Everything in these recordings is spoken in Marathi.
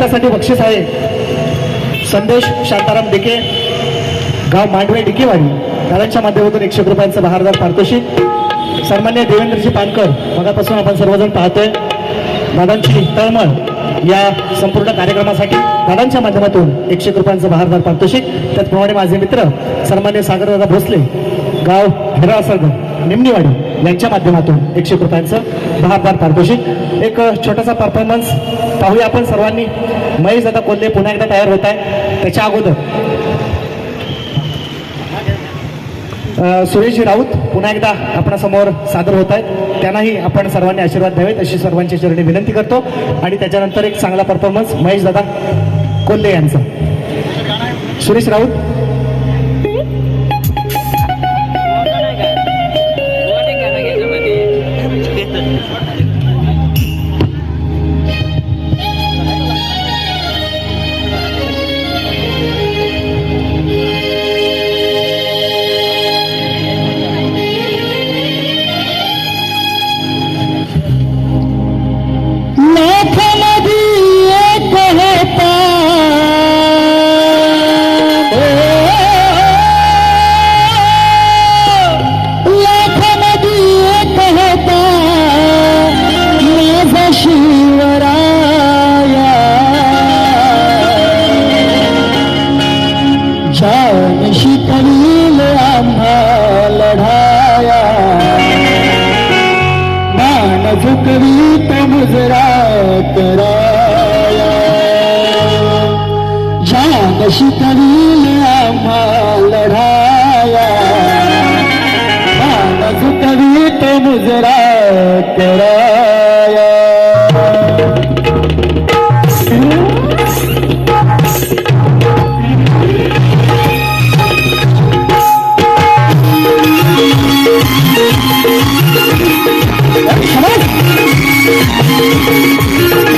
साठी बक्षीस आहे. संदेश शांताराम डिके गाव मांडवे डिकेवाडी. दादांच्या माध्यमातून एकशे रुपयांचं बहारदार पारितोषिक. सन्मान्य देवेंद्रजी पानकर मगापासून आपण सर्वजण पाहतोय. दादांची तळमळ या संपूर्ण कार्यक्रमासाठी दादांच्या माध्यमातून एकशे रुपयांचं बहारदार पारितोषिक. त्याचप्रमाणे माझे मित्र सन्मान्य सागरदादा भोसले गाव हेरासरगर निमणीवाडी यांच्या माध्यमातून एकशे रुपयांचं बहारदार पारितोषिक एक छोटासा परफॉर्मन्स पाहूया आपण सर्वांनी. महेश दादा कोल्हे पुन्हा एकदा तयार होत आहे त्याच्या अगोदर. सुरेश राऊत पुन्हा एकदा आपणासमोर सादर होत आहेत. त्यांनाही आपण सर्वांनी आशीर्वाद द्यावेत अशी सर्वांची चरणी विनंती करतो. आणि त्याच्यानंतर एक चांगला परफॉर्मन्स महेश दादा कोल्हे यांचा. सुरेश राऊत. suerte. जान शिकवील आम्हा लढाया मान झुकवीत मुजरा कराया जान शिकवील आम्हा लढाया मान झुकवीत मुजरा कराया Thank you.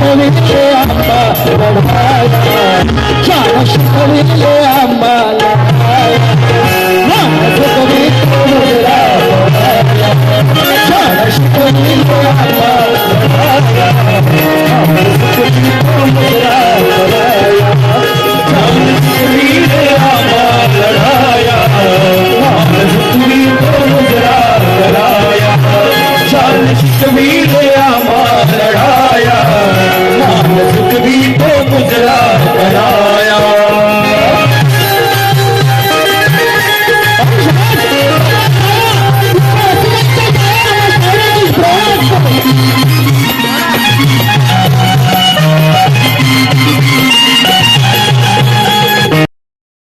পবিত্র আমরা বড়